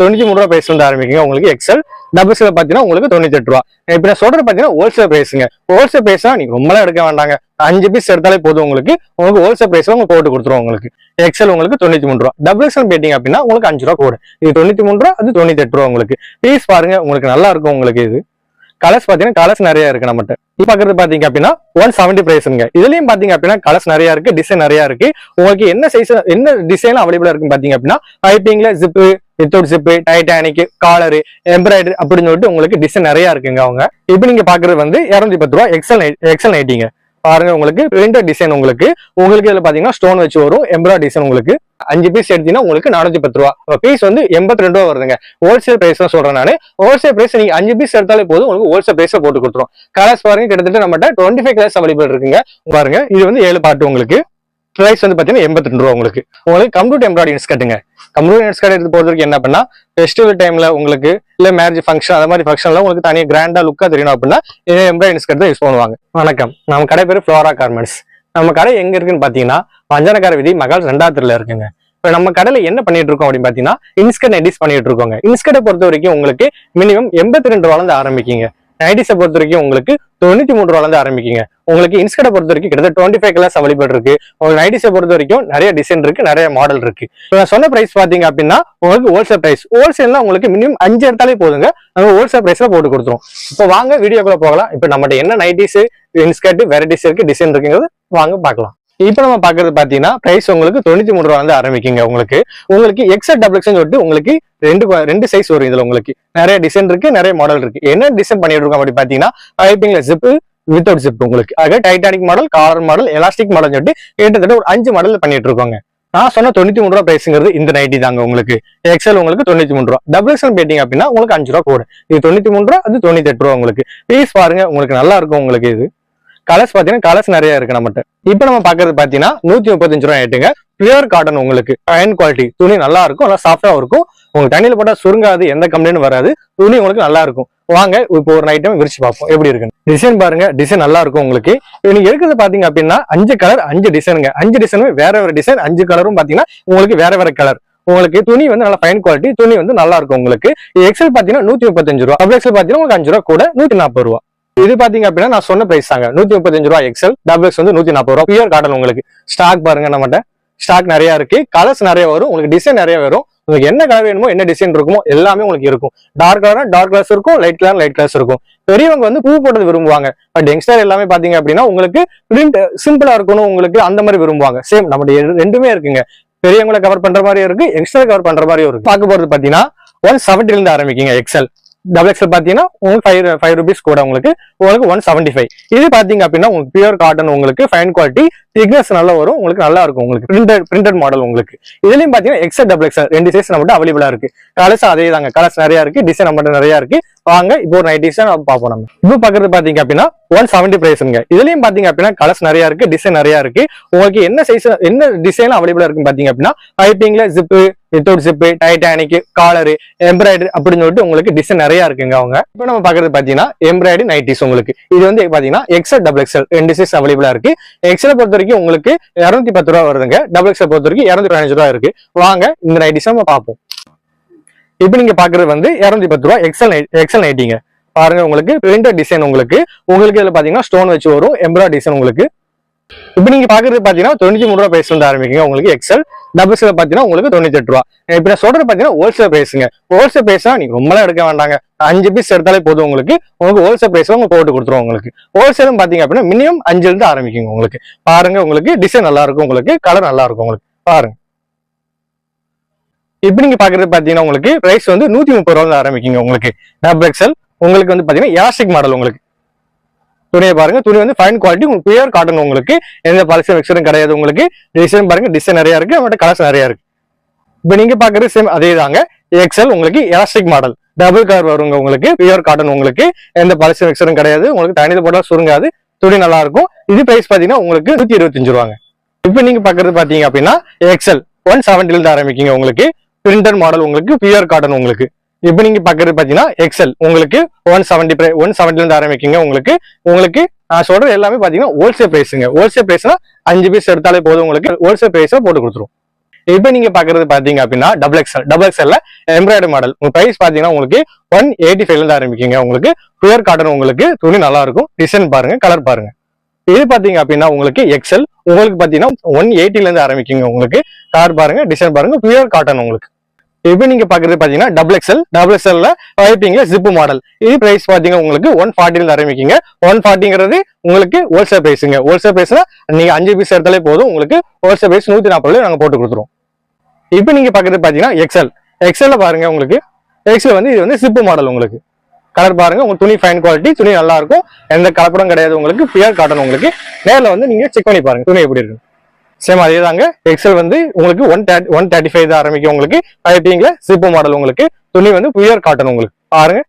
தொண்ணூத்தி மூணு ரூபா பிரைஸ் வந்து ஆரம்பிக்குங்க. உங்களுக்கு எக்ஸல் டபுள் சில பாத்தீங்கன்னா உங்களுக்கு தொண்ணூத்தி எட்டு ரூபா. இப்ப நான் சொல்றது பாத்தீங்கன்னா ஹோல்சேல் பிரைஸுங்க ஹோல்சேல் பிரைஸ்னா நீங்க ரொம்பலாம் எடுக்க வேண்டாங்க. அஞ்சு பீஸ் எடுத்தாலே போதும் உங்களுக்கு. உங்களுக்கு ஹோல்சேல் பிரைஸ் உங்களுக்கு போட்டு கொடுத்துருவோம் உங்களுக்கு. எக்ஸல் உங்களுக்கு தொண்ணூத்தி மூணு ரூபா. டபுள் எக்ஸல் பேட்டிங் அப்படின்னா உங்களுக்கு அஞ்சு ரூபா கூட இது தொண்ணூத்தி மூணு ரூபா அது தொண்ணூத்தி எட்டு ரூபா உங்களுக்கு. பீஸ் பாருங்க உங்களுக்கு நல்லா இருக்கும் உங்களுக்கு இது. கலர்ஸ் பாத்தீங்கன்னா கலர்ஸ் நிறைய இருக்கு நம்மகிட்ட. இப்ப பாக்குறது பாத்தீங்க அப்படின்னா ஒன் செவன்டி பிரைஸ்ங்க இதுலயும் பாத்தீங்க அப்படின்னா கலர்ஸ் நிறைய இருக்கு டிசைன் நிறைய இருக்கு. உங்களுக்கு என்ன சைஸ் என்ன டிசைன் அவைலபிளா இருக்குன்னு பாத்தீங்க அப்படின்னா பைப்பிங்ல zip without zip Titanic collar embroidery அப்படின்னு சொல்லிட்டு உங்களுக்கு டிசைன் நிறைய இருக்குங்க அவங்க. இப்போ நீங்க பாக்குறது வந்து இரநூத்தி பத்து ரூபா எக்ஸல் எக்ஸல் நைட்டிங்க பாருங்க உங்களுக்கு பிரிண்டர் டிசைன் உங்களுக்கு. உங்களுக்கு இதுல பாத்தீங்கன்னா ஸ்டோன் வச்சு வரும் எம்ப்ராய்டரி டிசைன் உங்களுக்கு. அஞ்சு பீஸ் எடுத்தீங்கன்னா உங்களுக்கு நானூத்தி பத்து ரூபா பீஸ் வந்து எண்பத்தி ரெண்டு ரூபா வருதுங்க. ஹோல்சேல் பிரைஸ் தான் சொல்றேன் நான். ஹோல்சேல் பிரைஸ் நீங்க அஞ்சு பீஸ் எடுத்தாலே போதும் உங்களுக்கு ஹோல்சேல் பிரைஸ் போட்டு கொடுத்துரும். கலர்ஸ் பாருங்க கிட்டத்தட்ட நம்மகிட்ட டுவெண்ட்டி ஃபைவ் கலர்ஸ் அவைலபிள் இருக்குங்க. பாருங்க இது வந்து ஏழு பாட்டு உங்களுக்கு. பிரைஸ் வந்து பாத்தீங்கன்னா எண்பத்தி ரெண்டு ரூபா உங்களுக்கு. உங்களுக்கு கம்ப்யூட்டர் எம்ப்ராய்டரி கட்டுங்க. கம்ப்யூட்டர் இன்ஸ்கட் எடுத்து போறதுக்கு என்ன பண்ணா ஃபெஸ்டிவல் டைம்ல உங்களுக்கு இல்ல மேரேஜ் ஃபங்க்ஷன் அந்த மாதிரி ஃபங்க்ஷன்ல உங்களுக்கு தனியாக கிராண்டா லுக்கா தெரியணும் அப்படின்னா இதே எம்ப்ராய்டரி கார்டு தான் யூஸ் பண்ணுவாங்க. வணக்கம். நம்ம கடை பேரு ஃப்ளோரா கார்மெண்ட்ஸ் நம்ம கடை எங்க இருக்குன்னு பாத்தீங்கன்னா வஞ்சனக்கார விதி மகால் ரெண்டாத்திரில இருக்குங்க. இப்ப நம்ம கடையில என்ன பண்ணிட்டு இருக்கோம் அப்படின்னு பாத்தீங்கன்னா இன்ஸ்கட் நைட்டிஸ் பண்ணிட்டு இருக்கோங்க. இன்ஸ்கட்டை பொறுத்த வரைக்கும் உங்களுக்கு மினிமம் எண்பத்தி ரெண்டு ரூபால இருந்து ஆரம்பிக்குங்க. நைட்டிஸை பொறுத்த வரைக்கும் உங்களுக்கு தொண்ணூத்தி மூணு ரூபால இருந்து ஆரம்பிக்குங்க. உங்களுக்கு இன்ஸ்கட்டை பொறுத்த வரைக்கும் கிட்டத்தட்ட டுவெண்ட்டி ஃபைவ் கலர்ஸ் அவைலபிள் இருக்கு. உங்களுக்கு நைட்டிஸை பொறுத்த வரைக்கும் நிறைய டிசைன் இருக்கு நிறைய மாடல் இருக்கு. இப்போ நான் சொன்ன பிரைஸ் பாத்தீங்க அப்படின்னா உங்களுக்கு ஹோல்சேல் பிரைஸ் ஹோல்சேல்னா உங்களுக்கு மினிமம் அஞ்சு எடுத்தாலே போதுங்க. நம்ம ஹோல்சேல் பிரைஸ்ல போட்டு கொடுத்துரும் இப்போ வாங்க வீடியோக்குள்ள போகலாம். இப்போ நம்மகிட்ட என்ன நைட்டிஸ் இன்ஸ்கர்ட் வெரைட்டிஸ் இருக்கு டிசைன் இருக்குங்கிறது வாங்க பார்க்கலாம். இப்போ நம்ம பார்க்கறது பார்த்தீங்கன்னா பிரைஸ் உங்களுக்கு தொண்ணூத்தி மூணு ரூபா வந்து ஆரம்பிக்குங்க உங்களுக்கு. உங்களுக்கு எக்ஸல் டபுள் சொல்லிட்டு உங்களுக்கு ரெண்டு ரெண்டு சைஸ் வரும் இதுல உங்களுக்கு. நிறைய டிசைன் இருக்கு நிறைய மாடல் இருக்கு. என்ன டிசைன் பண்ணிட்டு இருக்கோம் அப்படி பாத்தீங்கன்னா பைப்பிங்ல ஜிப்பு வித்தவுட் ஜிப் உங்களுக்கு. ஆக Titanic model collar model elastic model சொல்லிட்டு கிட்டத்தட்ட ஒரு அஞ்சு மாடல் பண்ணிட்டு இருக்கோங்க. நான் சொன்ன தொண்ணூத்தி மூணு ரூபா பிரைஸ்ங்கிறது இந்த நைட்டி தாங்க உங்களுக்கு. எக்ஸல் உங்களுக்கு தொண்ணூத்தி மூணு ரூபா. டபுள் எக்ஸல் பேட்டிங் அப்படின்னா உங்களுக்கு அஞ்சு ரூபா கூட. இது தொண்ணூத்தி மூணு ரூபா அது தொண்ணூத்தி எட்டு ரூபா உங்களுக்கு. பீஸ் பாருங்க உங்களுக்கு நல்லா இருக்கும் உங்களுக்கு இது. கலர்ஸ் பாத்தீங்கன்னா கலர்ஸ் நிறைய இருக்கு நம்மகிட்ட. இப்போ நம்ம பாக்குறது பாத்தீங்கன்னா நூத்தி முப்பத்தஞ்சு ரூபா ஆயிட்டுங்க பியூர் காட்டன் உங்களுக்கு அயன் குவாலிட்டி துணி நல்லா இருக்கும் நல்லா சாஃப்டா இருக்கும். உங்களுக்கு தண்ணியில போட்டா சுருங்காது எந்த கம்பெனியும் வராது. துணி உங்களுக்கு நல்லா இருக்கும். வாங்க இப்போ ஒரு ஐட்டம் விரிச்சு பார்ப்போம். எப்படி இருக்குன்னு. டிசைன் பாருங்க டிசைன் நல்லா இருக்கும் உங்களுக்கு. நீங்க இருக்கிறது பாத்தீங்க அப்படின்னா அஞ்சு கலர் அஞ்சு டிசைனுங்க அஞ்சு டிசைனுமே வேற வேற டிசைன் அஞ்சு கலரும் பாத்தீங்கன்னா உங்களுக்கு வேற வேற கலர் உங்களுக்கு துணி வந்து நல்லா ஃபைன் குவாலிட்டி துணி வந்து நல்லா இருக்கும் உங்களுக்கு. எக்ஸல் பாத்தீங்கன்னா நூத்தி முப்பத்தஞ்சு ரூபா. அப்படி எக்ஸல் பாத்தீங்கன்னா உங்களுக்கு அஞ்சு ரூபா கூட நூத்தி நாற்பது ரூபா. இது பாத்தீங்க அப்படின்னா நான் சொன்ன பிரைஸ் தாங்க. நூத்தி முப்பத்தஞ்சு ரூபா எக்ஸல் டபுள் எக்ஸ் வந்து நூத்தி நாற்பது ரூபா. பியூர் காட்டன் உங்களுக்கு. ஸ்டாக் பாருங்க நம்மகிட்ட. ஸ்டாக் நிறைய இருக்கு. கலர்ஸ் நிறைய வரும். உங்களுக்கு டிசைன் நிறைய வரும். உங்களுக்கு என்ன கலர் வேணுமோ என்ன டிசைன் இருக்குமோ எல்லாமே உங்களுக்கு இருக்கும். டார்க் கலர் டார்க் கலர்ஸ் இருக்கும். லைட் கலர் லைட் கலர்ஸ் இருக்கும். பெரியவங்க வந்து பூ போட்டது விரும்புவாங்க. பட் யங்ஸ்டர் எல்லாமே பாத்தீங்க அப்படின்னா உங்களுக்கு பிரிண்ட் சிம்பிளா இருக்கணும் உங்களுக்கு அந்த மாதிரி விரும்புவாங்க. சேம் நம்மளுடைய ரெண்டுமே இருக்குங்க. பெரியவங்களை கவர் பண்ற மாதிரி இருக்கு. யங்ஸ்டர் கவர் பண்ற மாதிரியும் இருக்கு. பார்க்க போறது பாத்தீங்கன்னா ஒன் செவன்டில இருந்து ஆரம்பிக்குங்க எக்ஸல் டபுள் எக்ஸல் பாத்தீங்கன்னா உங்களுக்கு ஃபைவ் ஃபைவ் ருபீஸ் கூட உங்களுக்கு உங்களுக்கு ஒன் செவன்டி ஃபைவ் இது பாத்தீங்க அப்படின்னா உங்களுக்கு பியூர் காட்டன் உங்களுக்கு ஃபைன் குவாலிட்டி திக்னஸ் நல்லா வரும். உங்களுக்கு நல்லா இருக்கும். உங்களுக்கு பிரிண்டட் பிரிண்டட் மாடல் உங்களுக்கு. இதுலயும் பாத்தீங்கன்னா எக்ஸல் டபுள் எக்ஸல் ரெண்டு சைஸ் நம்மகிட்ட அவைலபிளா இருக்கு. கலர்ஸ் அதே தாங்க. கலர்ஸ் நிறைய இருக்கு. டிசைன் நம்மகிட்ட நிறைய இருக்கு. வாங்க இப்போ ஒரு நைட் டிசைன் பார்ப்போம் நம்ம. இப்போ பாக்குறது பாத்தீங்க அப்படின்னா ஒன் செவன்டி பிரைஸ்ங்க இதுலயும் பாத்தீங்க அப்படின்னா கலர்ஸ் நிறைய இருக்கு. டிசைன் நிறைய இருக்கு. உங்களுக்கு என்ன சைஸ் என்ன டிசைன் அவைலபிளா இருக்கு பாத்தீங்க அப்படின்னா பைப்பிங்ல zip without zip Titanic collar embroidery அப்படின்னு சொல்லிட்டு உங்களுக்கு டிசைன் நிறைய இருக்குங்க அவங்க. இப்போ நம்ம பாக்குறது பாத்தீங்கன்னா எம்ப்ராய்டரி நைட்டிஸ் உங்களுக்கு. இது வந்து பாத்தீங்கன்னா எக்ஸல் டபுள் எக்ஸல் ரெண்டு சைஸ் அவைலபிளா இருக்கு. எக்ஸலை பொறுத்த வரைக்கும் உங்களுக்கு இரநூத்தி பத்து ரூபா வருதுங்க. டபுள் எக்ஸல் பொறுத்த வரைக்கும் இரநூத்தி பதினஞ்சு ரூபா இருக்கு. வாங்க இந்த நைட்டிஸ் நம்ம பார்ப்போம். இப்போ நீங்க பாக்குறது வந்து இரநூத்தி பத்து ரூபா எக்ஸல் எக்ஸல் நைட்டிங்க பாருங்க உங்களுக்கு பிரிண்டட் டிசைன் உங்களுக்கு உங்களுக்கு இதுல பாத்தீங்கன்னா ஸ்டோன் வச்சு வரும் எம்ப்ராய்டரி டிசைன் உங்களுக்கு. இப்போ நீங்க பாக்குறது பாத்தீங்கன்னா தொண்ணூத்தி மூணு ரூபா பிரைஸ் வந்து ஆரம்பிக்குங்க. உங்களுக்கு எக்ஸல் டபுள்ஸ்ல பாத்தீங்கன்னா உங்களுக்கு தொண்ணூத்தி எட்டு ரூபா. இப்ப நான் சொல்றது பாத்தீங்கன்னா ஹோல்சேல் பிரைஸுங்க ஹோல்சேல் பிரைஸா நீங்க ரொம்பலாம் எடுக்க வேண்டாங்க. அஞ்சு பீஸ் எடுத்தாலே போதும் உங்களுக்கு. உங்களுக்கு ஹோல்சேல் பிரைஸ்ல உங்களுக்கு போட்டு கொடுத்துருவோம் உங்களுக்கு. ஹோல்சேலும் பாத்தீங்க அப்படின்னா மினிமம் அஞ்சுல இருந்து ஆரம்பிக்குங்க உங்களுக்கு. பாருங்க உங்களுக்கு டிசைன் நல்லா இருக்கும் உங்களுக்கு கலர் நல்லா இருக்கும் உங்களுக்கு. பாருங்க. இப்போ நீங்க பாக்குறது பாத்தீங்கன்னா உங்களுக்கு பிரைஸ் வந்து நூத்தி முப்பது ரூபா ஆரம்பிக்குங்க உங்களுக்கு. டபுள் எக்ஸல் உங்களுக்கு வந்து பாத்தீங்கன்னா எலாஸ்டிக் மாடல் உங்களுக்கு. துணியை பாருங்க துணி வந்து ஃபைன் குவாலிட்டி உங்களுக்கு பியூர் காட்டன் உங்களுக்கு. எந்த பாலிசி மிக்சரும் கிடையாது உங்களுக்கு. டிசைன் பாருங்க டிசைன் நிறைய இருக்கு அவங்கள்ட்ட கலர்ஸ் நிறைய இருக்கு. இப்போ நீங்க பாக்குறது சேம் அதே தாங்க எக்ஸல் உங்களுக்கு எலாஸ்டிக் மாடல் டபுள் கலர் வருங்க உங்களுக்கு. பியூர் காட்டன் உங்களுக்கு. எந்த பழசு மிக்சரும் கிடையாது. உங்களுக்கு தனியில் போட்டால் சுருங்காது. துணி நல்லா இருக்கும். இது பிரைஸ் பார்த்தீங்கன்னா உங்களுக்கு நூத்தி இருபத்தஞ்சு ரூபாங்க. இப்போ நீங்க பாக்குறது பாத்தீங்க அப்படின்னா எக்ஸல் ஒன் செவன்டில இருந்து ஆரம்பிக்குங்க உங்களுக்கு. பிரிண்டர் மாடல் உங்களுக்கு பியூர் காட்டன் உங்களுக்கு. இப்போ நீங்க பாக்குறது பாத்தீங்கன்னா எக்ஸல் உங்களுக்கு ஒன் செவன்டி ஒன் செவன்டில இருந்து ஆரம்பிக்குங்க உங்களுக்கு. உங்களுக்கு நான் சொல்றது எல்லாமே பாத்தீங்கன்னா ஹோல்சேல் பிரைஸுங்க ஹோல்சேல் பிரைஸ்னா அஞ்சு பீஸ் எடுத்தாலே போதும் உங்களுக்கு. ஹோல்சேல் பிரைஸா போட்டு கொடுத்துரும். இப்போ நீங்க பாக்குறது பாத்தீங்க அப்படின்னா டபுள் எக்ஸ்எல் டபுள் எக்ஸ்எல்ல எம்ப்ராய்டரி மாடல் உங்க பிரைஸ் பாத்தீங்கன்னா உங்களுக்கு ஒன் எயிட்டி ஃபைவ்ல இருந்து ஆரம்பிக்கீங்க. உங்களுக்கு பியூர் காட்டன் உங்களுக்கு துணி நல்லா இருக்கும். டிசைன் பாருங்க கலர் பாருங்க. இது பாத்தீங்க அப்படின்னா உங்களுக்கு எக்ஸல் உங்களுக்கு பாத்தீங்கன்னா ஒன் எயிட்டில இருந்து ஆரம்பிக்குங்க. உங்களுக்கு கார் பாருங்க டிசைன் பாருங்க பியூர் காட்டன் உங்களுக்கு. இப்போ நீங்க பாக்குறது பாத்தீங்கன்னா டபுள் எக்ஸ்எல் டபுள் எக்ஸ்எல்ல பைப்பிங்ல ஜிப்பு மாடல் இது பிரைஸ் பாத்தீங்கன்னா உங்களுக்கு ஒன் ஃபார்ட்டில இருந்து ஆரம்பிக்கீங்க. ஒன் ஃபார்ட்டிங்கிறது உங்களுக்கு ஹோல்சேல் பிரைஸுங்க ஹோல்சேல் பிரைஸ்ல நீங்க அஞ்சு பீஸ் எடுத்தாலே போதும். உங்களுக்கு ஹோல்சேல் பிரைஸ் நூத்தி நாற்பது நாங்க போட்டு கொடுத்துருவோம். இப்போ நீங்க பாக்குறது பாத்தீங்கன்னா எக்ஸ்எல் எக்ஸ்எல்ல பாருங்க உங்களுக்கு. எக்ஸ்எல் வந்து இது வந்து ஜிப்பு மாடல் உங்களுக்கு. கலர் பாருங்க. உங்க துணி ஃபைன் குவாலிட்டி துணி நல்லா இருக்கும். எந்த கலப்படம் கிடையாது. உங்களுக்கு பியர் காட்டன் உங்களுக்கு. நேரில் வந்து நீங்க செக் பண்ணி பாருங்க. துணி எப்படி இருக்கு சேம் அதே தாங்க எக்ஸல் வந்து உங்களுக்கு ஒன் ஒன் தேர்ட்டி ஃபைவ் தான் ஆரம்பிக்கும் உங்களுக்கு. பைப்பிங்ல சிப்பு மாடல் உங்களுக்கு. துணி வந்து புயர் காட்டன் உங்களுக்கு. பாருங்க.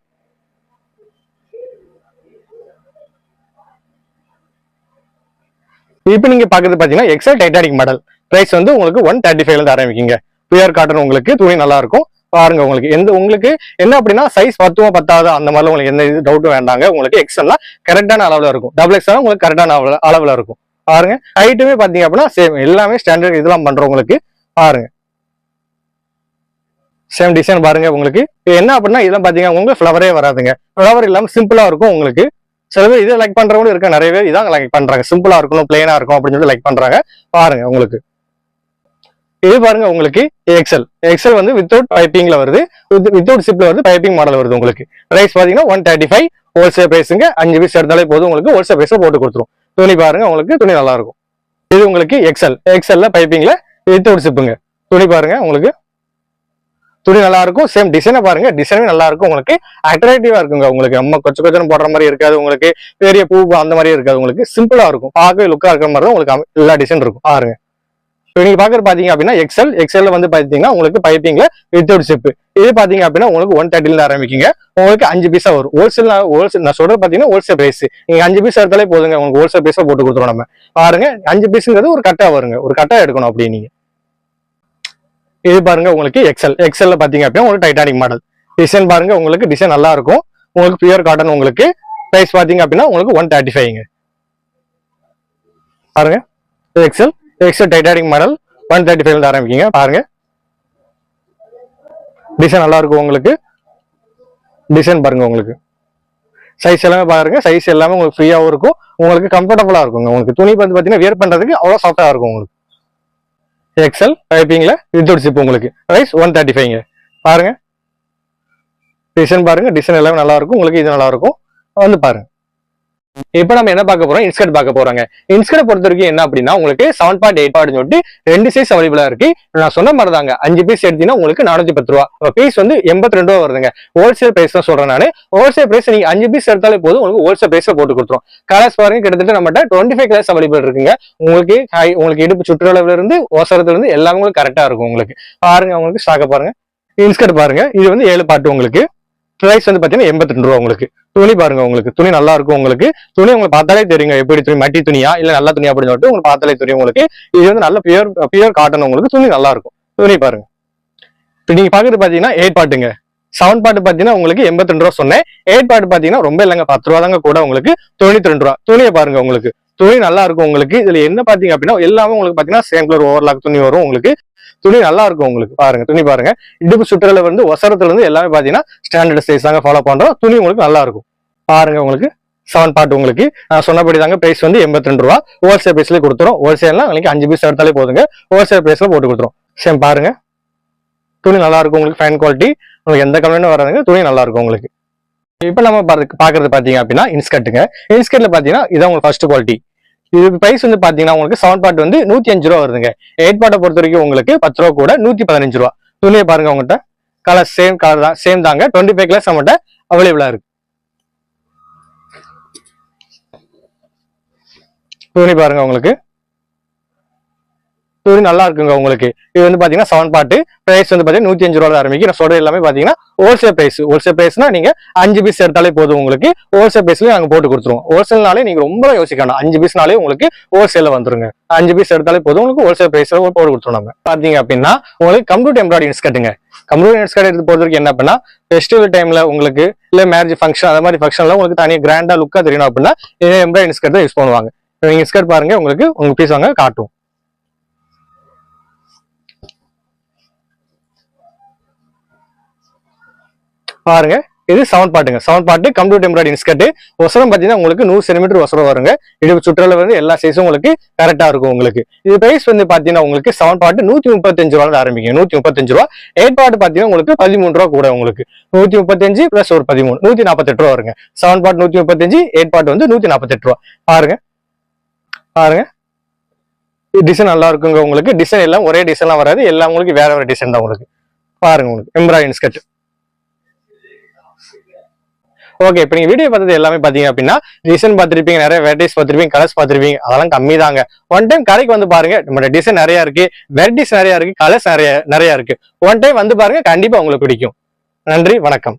இப்போ நீங்க பாக்குறது பாத்தீங்கன்னா எக்ஸல் டைட்டானிக் மாடல் பிரைஸ் வந்து உங்களுக்கு ஒன் தேர்ட்டி ஃபைவ்ல இருந்து ஆரம்பிக்குங்க. புயர் காட்டன் உங்களுக்கு துணி நல்லா இருக்கும். பாருங்க உங்களுக்கு. எந்த உங்களுக்கு என்ன அப்படின்னா சைஸ் பத்துவா பத்தாது அந்த மாதிரிலாம் உங்களுக்கு எந்த இது டவுட்டும் வேண்டாங்க. உங்களுக்கு எக்ஸ்எல்லாம் கரெக்டான அளவுல இருக்கும். டபுள் எக்ஸ்எல்லாம் உங்களுக்கு கரெக்டான அளவில் அளவுல இருக்கும். பாருங்க. ஹைட்டுமே பாத்தீங்க அப்படின்னா சேம் எல்லாமே ஸ்டாண்டர்ட் இதெல்லாம் பண்றவங்களுக்கு பாருங்க. சேம் டிசைன் பாருங்க உங்களுக்கு. இது என்ன அப்படின்னா இதெல்லாம் பாத்தீங்கன்னா உங்களுக்கு ஃப்ளவரே வராதுங்க. ஃப்ளவர் இல்லாமல் சிம்பிளா இருக்கும் உங்களுக்கு. சில பேர் இதை லைக் பண்றவங்களும் இருக்க நிறைய பேர் இதான் லைக் பண்றாங்க. சிம்பிளா இருக்கணும் பிளெயினா இருக்கும் அப்படின்னு சொல்லி லைக் பண்றாங்க. பாருங்க உங்களுக்கு. இது பாருங்க உங்களுக்கு எக்ஸல் எக்ஸல் வந்து வித்தவுட் பைப்பிங்ல வருது. வித்தவுட் சிப்ல வந்து பைப்பிங் மாடல் வருது உங்களுக்கு. பிரைஸ் பாத்தீங்கன்னா ஒன் தேர்ட்டி ஃபைவ் ஹோல்சேல் பிரைஸுங்க அஞ்சு பீஸ் எடுத்தாலே போதும். உங்களுக்கு ஹோல்சேல் பிரைஸ்ல போட்டு கொடுத்துரும். துணி பாருங்க உங்களுக்கு துணி நல்லா இருக்கும் இது உங்களுக்கு எக்ஸல் எக்ஸல்ல பைப்பிங்ல வித்தவுட் சிப்புங்க துணி பாருங்க உங்களுக்கு துணி நல்லா இருக்கும் சேம் டிசைனை பாருங்க டிசைனும் நல்லா இருக்கும் உங்களுக்கு அட்ராக்டிவா இருக்குங்க. உங்களுக்கு நம்ம கொச்ச கொச்சன்னு போடுற மாதிரி இருக்காது. உங்களுக்கு பெரிய பூ அந்த மாதிரி இருக்காது. உங்களுக்கு சிம்பிளா இருக்கும். பார்க்கவே லுக்கா இருக்கிற மாதிரி தான் உங்களுக்கு எல்லா டிசைன் இருக்கும். பாருங்க. இப்போ நீங்க பாக்குறது பாத்தீங்க அப்படின்னா எக்ஸல் எக்ஸல்ல வந்து பாத்தீங்கன்னா உங்களுக்கு பைப்பிங்ல வித்தவுட் சிப் இது பாத்தீங்க அப்படின்னா உங்களுக்கு ஒன் தேர்ட்டில இருந்து ஆரம்பிக்குங்க. உங்களுக்கு அஞ்சு பீஸா வரும். ஹோல்சேல் ஹோல்சேல் நான் சொல்றது பாத்தீங்கன்னா ஹோல்சேல் பிரைஸ் நீங்க அஞ்சு பீஸ் எடுத்தாலே போதுங்க. உங்களுக்கு ஹோல்சேல் பிரைஸா போட்டு கொடுத்துரும் நம்ம. பாருங்க அஞ்சு பீஸுங்கிறது ஒரு கட்டா வருங்க. ஒரு கட்டா எடுக்கணும் அப்படி நீங்க. இது பாருங்க உங்களுக்கு எக்ஸல் எக்ஸல்ல பாத்தீங்க அப்படின்னா உங்களுக்கு டைட்டானிக் மாடல் டிசைன் பாருங்க உங்களுக்கு டிசைன் நல்லா இருக்கும். உங்களுக்கு பியூர் காட்டன் உங்களுக்கு பிரைஸ் பாத்தீங்க அப்படின்னா உங்களுக்கு ஒன் தேர்ட்டி ஃபைவ்ங்க பாருங்க எக்ஸல் எக்ஸ்ட் டைட்டானிக் மாடல் ஒன் தேர்ட்டி ஃபைவ்ல ஆரம்பிக்கீங்க. பாருங்க. டிசைன் நல்லா இருக்கும் உங்களுக்கு. டிசைன் பாருங்க உங்களுக்கு. சைஸ் எல்லாமே பாருங்க. சைஸ் எல்லாமே உங்களுக்கு ஃப்ரீயாகவும் இருக்கும். உங்களுக்கு கம்ஃபர்டபுளாக இருக்குங்க. உங்களுக்கு துணி வந்து பார்த்தீங்கன்னா வியர் பண்றதுக்கு அவ்வளோ சாஃப்டாக இருக்கும் உங்களுக்கு. எக்ஸல் டைப்பிங்ல வித்தவுட் சிப் உங்களுக்கு. ரைஸ் ஒன் தேர்ட்டி ஃபைவ்ங்க பாருங்க. டிசைன் பாருங்க. டிசைன் எல்லாமே நல்லா இருக்கும். உங்களுக்கு இது நல்லா இருக்கும். வந்து பாருங்க. இப்போ நம்ம என்ன பார்க்க போறோம்? இன்ஸ்கர்ட் பார்க்க போறாங்க. இன்ஸ்கர்ட் பொறுத்த வரைக்கும் என்ன அப்படின்னா உங்களுக்கு செவன் பாயிண்ட் எயிட் பாயிண்ட் சொல்லிட்டு ரெண்டு சைஸ் அவைலபிளா இருக்கு. நான் சொன்ன மாதிரி தாங்க. அஞ்சு பீஸ் எடுத்தீங்கன்னா உங்களுக்கு நானூத்தி பத்து ரூபா. பீஸ் வந்து எண்பத்தி ரெண்டு ரூபா வருதுங்க. ஹோல்சேல் பிரைஸ் தான் சொல்றேன் நான். ஹோல்சேல் பிரைஸ் நீங்க அஞ்சு பீஸ் எடுத்தாலே போதும். உங்களுக்கு ஹோல்சேல் பிரைஸ்ல போட்டு கொடுத்துரும். கலர்ஸ் பாருங்க. கிட்டத்தட்ட நம்மகிட்ட டுவெண்ட்டி ஃபைவ் கலர்ஸ் அவைலபிள் இருக்குங்க. உங்களுக்கு ஹை உங்களுக்கு இடுப்பு சுற்றுலாவில இருந்து ஓசரத்துல இருந்து எல்லாமே உங்களுக்கு கரெக்டா இருக்கும் உங்களுக்கு. பாருங்க உங்களுக்கு ஸ்டாக்க பாருங்க. இன்ஸ்கர்ட் பாருங்க. இது வந்து ஏழு பாட்டு உங்களுக்கு. ப்ரைஸ் வந்து பார்த்தீங்கன்னா எண்பத்தி ரெண்டு ரூபா உங்களுக்கு. துணி பாருங்க உங்களுக்கு. துணி நல்லா இருக்கும் உங்களுக்கு. துணி உங்களுக்கு பார்த்தாலே தெரியுங்க. எப்படி துணி மட்டி துணியா இல்ல நல்ல துணியா அப்படின்னு சொல்லிட்டு உங்களுக்கு பார்த்தாலே தெரியும் உங்களுக்கு. இது வந்து நல்ல பியூர் பியூர் காட்டன் உங்களுக்கு துணி நல்லா இருக்கும். துணி பாருங்க. இப்போ நீங்க பாக்குறது பாத்தீங்கன்னா எயிட் பாட்டுங்க செவன் பாட்டு பாத்தீங்கன்னா உங்களுக்கு எண்பத்தி ரெண்டு ரூபா சொன்னேன். எயிட் பாட்டு பாத்தீங்கன்னா ரொம்ப இல்லைங்க. பத்து ரூபா தாங்க கூட உங்களுக்கு தொண்ணூத்தி ரெண்டு ரூபா. துணியை பாருங்க உங்களுக்கு. துணி நல்லா இருக்கும் உங்களுக்கு. இதுல என்ன பாத்தீங்க அப்படின்னா எல்லாமே உங்களுக்கு பாத்தீங்கன்னா சேம் கலர் ஓவர்லாக் துணி வரும் உங்களுக்கு. துணி நல்லா இருக்கும் உங்களுக்கு. பாருங்க துணி பாருங்க. இடுப்பு சுற்றுல வந்து ஒசரத்துல இருந்து எல்லாமே பாத்தீங்கன்னா ஸ்டாண்டர்ட் சைஸ் தாங்க ஃபாலோ பண்றோம். துணி உங்களுக்கு நல்லா இருக்கும். பாருங்க உங்களுக்கு செவன் பார்ட் உங்களுக்கு. நான் சொன்னபடி தாங்க பிரைஸ் வந்து எண்பத்தி ரெண்டு ரூபா ஹோல்சேல் பிரைஸ்ல கொடுத்துரும் ஹோல்சேல்னா உங்களுக்கு அஞ்சு பீஸ் எடுத்தாலே போதுங்க. ஹோல்சேல் பிரைஸ்ல போட்டு கொடுத்துரும் சேம் பாருங்க. துணி நல்லா இருக்கும் உங்களுக்கு ஃபைன் குவாலிட்டி உங்களுக்கு எந்த கம்ப்ளைண்டும் வராதுங்க. துணி நல்லா இருக்கும் உங்களுக்கு. இப்போ நம்ம பாக்குறது பாத்தீங்க அப்படின்னா இன்ஸ்கர்ட்டுங்க இன்ஸ்கர்ட்ல பாத்தீங்கன்னா இதான் உங்களுக்கு ஃபர்ஸ்ட் குவாலிட்டி இது பிரைஸ் வந்து பாத்தீங்கன்னா உங்களுக்கு செவன் பாட் வந்து நூத்தி அஞ்சு ரூபா வருதுங்க. எயிட் பாட்டை பொறுத்த வரைக்கும் உங்களுக்கு பத்து ரூபா கூட நூத்தி பதினஞ்சு ரூபா. துணியை பாருங்க உங்கள்கிட்ட கலர் சேம் கலர் தான் சேம் தாங்க. டுவெண்ட்டி ஃபைவ் கலர்ஸ் நம்மகிட்ட அவைலபிளா இருக்கு. துணி பாருங்க உங்களுக்கு. துணி நல்லா இருக்குங்க உங்களுக்கு. இது வந்து பாத்தீங்கன்னா செவன் பாட்டு பிரைஸ் வந்து பாத்தீங்கன்னா நூத்தி அஞ்சு ரூபா ஆரம்பிக்கும் நான் சொல்றது எல்லாமே பாத்தீங்கன்னா ஹோல்சேல் பிரைஸ் ஹோல்சேல் பிரைஸ்னா நீங்க அஞ்சு பீஸ் எடுத்தாலே போதும் உங்களுக்கு. ஹோல்சேல் பிரைஸ்ல நாங்க போட்டு கொடுத்துருவோம். ஹோல்சேல்னாலே நீங்க ரொம்ப யோசிக்கணும் அஞ்சு பீஸ்னாலே உங்களுக்கு ஹோல்சேல வந்துருங்க. அஞ்சு பீஸ் எடுத்தாலே போதும். உங்களுக்கு ஹோல்சேல் பிரைஸ்ல போட்டு கொடுத்துருவோம் நம்ம பாத்தீங்க அப்படின்னா உங்களுக்கு கம்ப்யூட்டர் எம்ப்ராய்டரி கட்டுங்க. கம்ப்யூட்டர் எம்ப்ராய்டரி எடுத்து பொறுத்த என்ன அப்படின்னா ஃபெஸ்டிவல் டைம்ல உங்களுக்கு இல்ல மேரேஜ் ஃபங்க்ஷன் அந்த மாதிரி ஃபங்க்ஷன்ல உங்களுக்கு தனியாக கிராண்டா லுக்கா தெரியணும் அப்படின்னா எம்ப்ராய்டரி ஸ்கர்ட் தான் யூஸ் பண்ணுவாங்க. நீங்க ஸ்கர்ட் பாருங்க உங்களுக்கு உங்க பீஸ் வாங்க காட்டும். பாருங்க. இது செவன் பாட்டுங்க. செவன் பாட்டு கம்ப்யூட்டர் எம்ப்ராய்டிங் ஸ்கர்ட் ஒசரம் பார்த்தீங்கன்னா உங்களுக்கு நூறு சென்டிமீட்டர் ஒசரம் வருங்க. இடுப்பு சுற்றளவு வந்து எல்லா சைஸும் உங்களுக்கு கரெக்டாக இருக்கும் உங்களுக்கு. இது பிரைஸ் வந்து பார்த்தீங்கன்னா உங்களுக்கு செவன் பாட்டு நூற்றி முப்பத்தஞ்சு ரூபாய் ஆரம்பிக்கும். நூற்றி முப்பத்தஞ்சு ரூபா. எயிட் பாட்டு பார்த்தீங்கன்னா உங்களுக்கு பதிமூணு ரூபா கூட உங்களுக்கு. நூற்றி முப்பத்தஞ்சு பிளஸ் ஒரு பதிமூணு நூற்றி நாற்பத்தெட்டு ரூபா வருங்க. செவன் பாட்டு நூற்றி முப்பத்தஞ்சு எயிட் பாட்டு வந்து நூற்றி நாற்பத்தெட்டு ரூபா. பாருங்க. பாருங்க. டிசைன் நல்லா இருக்குங்க உங்களுக்கு. டிசைன் எல்லாம் ஒரே டிசைன்லாம் வராது. எல்லாம் உங்களுக்கு வேற வேற டிசைன் தான் உங்களுக்கு. பாருங்க உங்களுக்கு. எம்ப்ராய்டிங் ஸ்கர்ட் ஓகே இப்போ நீங்க வீடியோ பார்த்தது எல்லாமே பாத்தீங்க அப்படின்னா டிசைன் பார்த்திருப்பீங்க நிறைய வெரைட்டிஸ் பார்த்திருப்பீங்க கலர்ஸ் பார்த்திருப்பீங்க அதெல்லாம் கம்மி தாங்க ஒன் டைம் கடைக்கு வந்து பாருங்க நம்மளோட டிசைன் நிறைய இருக்கு வெரைட்டிஸ் நிறைய இருக்கு கலர்ஸ் நிறைய நிறைய இருக்கு. ஒன் டைம் வந்து பாருங்க கண்டிப்பா உங்களுக்கு பிடிக்கும். நன்றி வணக்கம்.